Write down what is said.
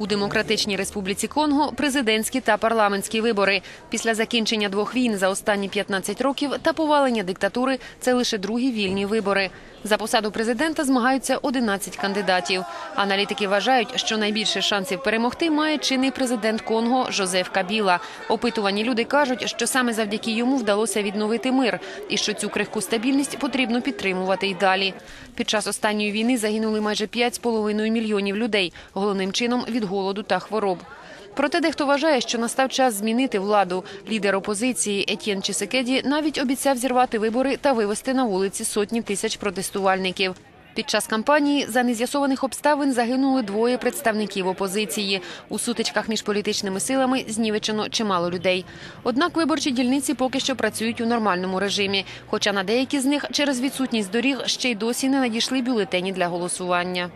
У Демократичній Республіці Конго президентські та парламентські вибори. Після закінчення двох війн за останні 15 років та повалення диктатури це лише другі вільні вибори. За посаду президента змагаються 11 кандидатів. Аналітики вважають, що найбільше шансів перемогти має чинний президент Конго Жозеф Кабіла. Опитувані люди кажуть, що саме завдяки йому вдалося відновити мир і що цю крихку стабільність потрібно підтримувати й далі. Під час останньої війни загинули майже 5,5 мільйонів людей, головним чином від голоду та хвороб. Проте дехто вважає, що настав час змінити владу. Лідер опозиції Етьєн Чісекеді навіть обіцяв зірвати вибори та вивести на вулиці сотні тисяч протестувальників. Під час кампанії за нез'ясованих обставин загинули двоє представників опозиції. У сутичках між політичними силами знівечено чимало людей. Однак виборчі дільниці поки що працюють у нормальному режимі. Хоча на деякі з них через відсутність доріг ще й досі не надійшли бюлетені для голосування.